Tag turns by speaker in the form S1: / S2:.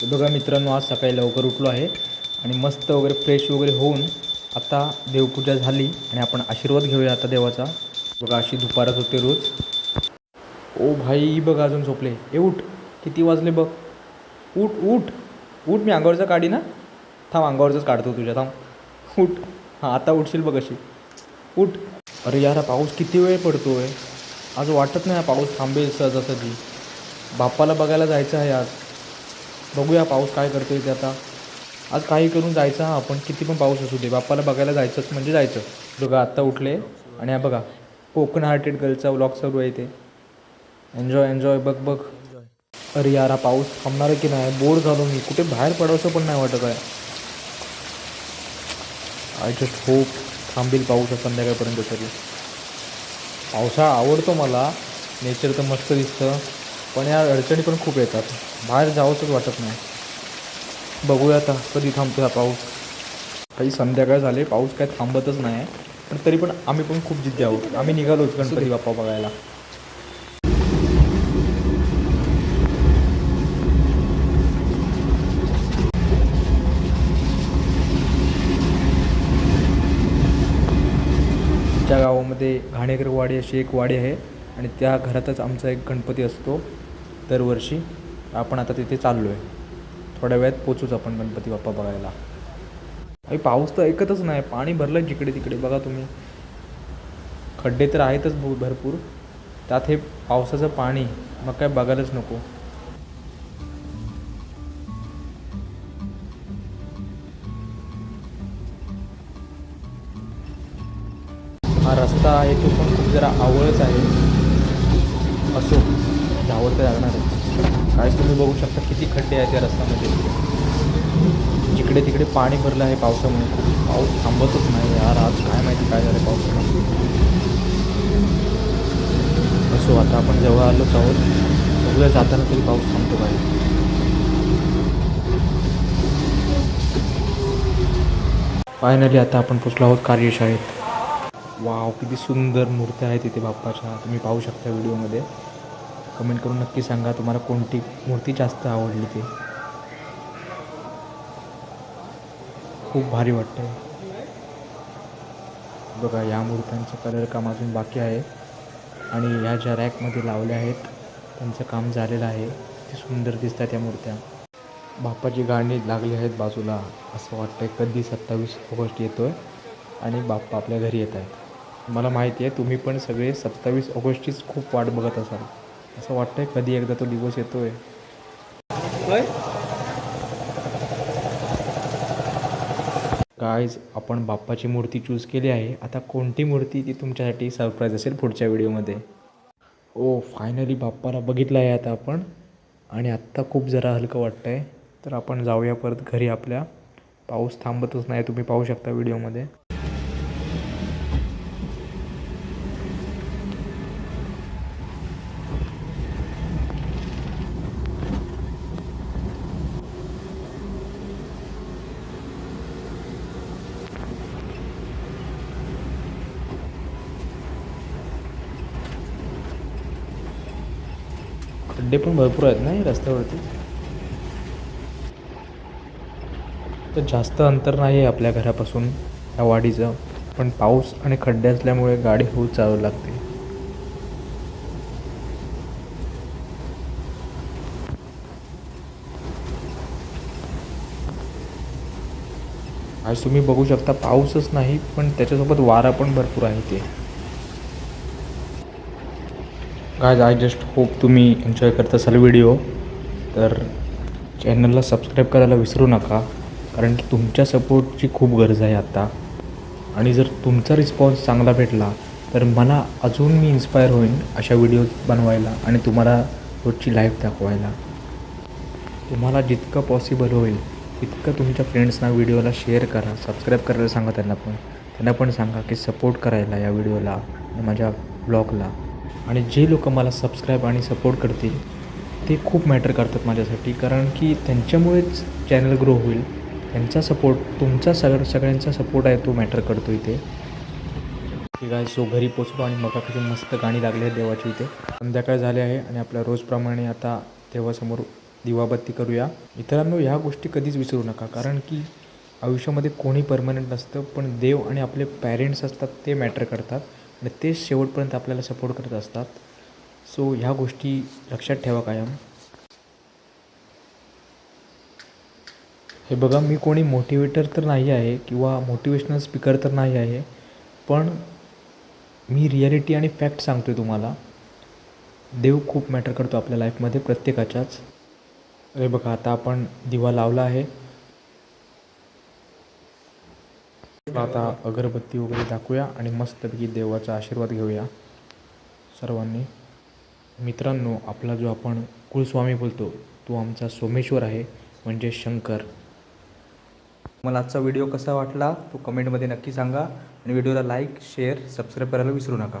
S1: बघा मित्रांनो आज सकाळी लवकर उठलो आहे आणि मस्त वगैरे फ्रेश वगैरे होऊन आता देवपूजा झाली आणि आपण आशीर्वाद घेऊया आता देवाचा. बघा अशी दुपारच होते रोज. ओ भाई बघ अजून झोपले. ए उठ. किती वाजले बघ. उठ उठ. उठ मी अंगावरचं काढी ना. थांब अंगावरचंच काढतो तुझ्या. थांब. उठ. हां आता उठशील बघ अशी. उठ. अरे यार हा पाऊस किती वेळ पडतो आहे आज वाटत नाही हा पाऊस थांबेल सहजासहजी. बाप्पाला बघायला जायचं आहे आज. बघूया पाऊस काय करतोय ते आता. आज काही करून जायचं हा आपण किती पण पाऊस असू दे. बाप्पाला बघायला जायचंच म्हणजे जायचं. बघा आत्ता उठले आणि हा बघा कोकण हार्टेड गर्लचा व्लॉग चालू आहे ते एन्जॉय एन्जॉय बघ बघ. अरे यार हा पाऊस थांबणार आहे की नाही? बोर झालो मी. कुठे बाहेर पडावंसं पण नाही वाटत आहे. आय जस्ट होप थांबेल पाऊस संध्याकाळपर्यंत तरी. पावसाळा आवडतो मला. नेचर तर मस्त दिसतं. पण या अडचणी पण खूप येतात. बाहेर जावंसंच वाटत नाही. बघूया आता कधी थांबतो हा पाऊस. काही संध्याकाळ झाले पाऊस काय थांबतच नाही. पण तरी पण आम्ही पण खूप जिद्दी आहोत. आम्ही निघालोच गणपती बाप्पा बघायला. त्या गावामध्ये घाणेकर वाडी अशी एक वाडी आहे आणि त्या घरातच आमचा एक गणपती असतो. दरवर्षी आपण आता तिथे चाललो आहे थोड्या वेळात पोचूच आपण गणपती बाप्पा बघायला. आणि पाऊस तर ऐकतच नाही. पाणी भरलं जिकडे तिकडे बघा तुम्ही. खड्डे तर आहेतच भरपूर. त्यात हे पावसाचं पाणी मग काय बघायलाच नको. हा रस्ता आहे तो पण खूप जरा आवळच आहे. असो. झावर तर लागणार आहे. काय तुम्ही बघू शकता किती खड्डे आहेत त्या रस्त्यामध्ये. जिकडे तिकडे पाणी भरलं आहे पावसामुळे. पाऊस थांबतच नाही यार. आज काय माहिती काय झालं पावसामुळे. असो आता आपण जवळ आलोच आहोत बघूया जाताना तरी पाऊस थांबतो पाहिजे फायनली आता आपण पोचलो आहोत कार्यशाळेत. वाव किती सुंदर मूर्त्या आहेत तिथे बाप्पाच्या. तुम्ही पाहू शकता व्हिडिओमध्ये. कमेंट करून नक्की सांगा तुम्हाला कोणती मूर्ती जास्त आवडली ती. खूप भारी वाटतं बघा या मूर्त्यांचं कलर काम अजून बाकी आहे. आणि ह्या ज्या रॅकमध्ये लावल्या आहेत त्यांचं काम झालेलं आहे. ते सुंदर दिसतात त्या मूर्त्या. बाप्पाची गाणी लागली आहेत बाजूला. असं वाटतं आहे कधी सत्तावीस ऑगस्ट येतो आहे आणि बाप्पा आपल्या घरी येत आहेत. मला माहिती आहे तुम्ही पण सगळे सत्तावीस ऑगस्टचीच खूप वाट बघत असाल. असं वाटतं आहे कधी एकदा तो दिवस येतो आहे गाईज आपण बाप्पाची मूर्ती चूज केली आहे. आता कोणती मूर्ती ती तुमच्यासाठी सरप्राईज असेल पुढच्या व्हिडिओमध्ये ओ फायनली बाप्पाला बघितलं आहे आता आपण. आणि आत्ता खूप जरा हलकं वाटतं आहे तर आपण जाऊया परत घरी आपल्या. पाऊस थांबतच नाही तुम्ही पाहू शकता व्हिडिओमध्ये खड्डे पण भरपूर आहेत ना रस्त्यावरती? तर जास्त अंतर नाही आहे आपल्या घरापासून या वाडीचं. पण पाऊस आणि खड्डे असल्यामुळे गाडी होऊ चालू लागते. आज तुम्ही बघू शकता पाऊसच नाही पण त्याच्यासोबत वारा पण भरपूर आहे ते गायज आय जस्ट होप तुम्ही एन्जॉय करत असाल व्हिडिओ तर चॅनलला सबस्क्राईब करायला विसरू नका. कारण की तुमच्या सपोर्टची खूप गरज आहे आत्ता आणि जर तुमचा रिस्पॉन्स चांगला भेटला तर मला अजून मी इन्स्पायर होईन अशा व्हिडिओज बनवायला आणि तुम्हाला रोजची लाईफ दाखवायला. तुम्हाला जितकं पॉसिबल होईल तितकं तुमच्या फ्रेंड्सना व्हिडिओला शेअर करा. सबस्क्राईब करायला सांगा त्यांना पण. त्यांना पण सांगा की सपोर्ट करायला या व्हिडिओला आणि माझ्या ब्लॉगला आणि जे लोक मला सबस्क्राईब आणि सपोर्ट करतील ते खूप मॅटर करतात माझ्यासाठी. कारण की त्यांच्यामुळेच चॅनल ग्रो होईल. त्यांचा सपोर्ट तुमचा सगळ सगळ्यांचा सपोर्ट आहे तो मॅटर करतो इथे. ठीक आहे सो घरी पोचलो आणि मगापासून मस्त गाणी लागली आहेत देवाची इथे. संध्याकाळ झाली आहे आणि आपल्या रोजप्रमाणे आता देवासमोर दिवाबत्ती करूया. मित्रांनो ह्या गोष्टी कधीच विसरू नका. कारण की आयुष्यामध्ये कोणी परमनंट नसतं पण देव आणि आपले पॅरेंट्स असतात ते मॅटर करतात. आणि तेच शेवटपर्यंत आपल्याला सपोर्ट करत असतात. सो ह्या गोष्टी लक्षात ठेवा कायम. हे बघा मी कोणी मोटिवेटर तर नाही आहे किंवा मोटिवेशनल स्पीकर तर नाही आहे पण मी रिॲलिटी आणि फॅक्ट सांगतो आहे तुम्हाला. देव खूप मॅटर करतो आपल्या लाईफमध्ये प्रत्येकाच्याच. अरे बघा आता आपण दिवा लावला आहे. आता अगरबत्ती वगैरे दाखवूया आणि मस्तपैकी देवाचा आशीर्वाद घेऊया. सर्वांनी. मित्रांनो आपला जो आपण कुलस्वामी बोलतो तो आमचा सोमेश्वर आहे म्हणजे शंकर. मला आजचा व्हिडिओ कसा वाटला तो कमेंटमध्ये नक्की सांगा आणि व्हिडिओला लाईक शेअर सबस्क्राईब करायला विसरू नका.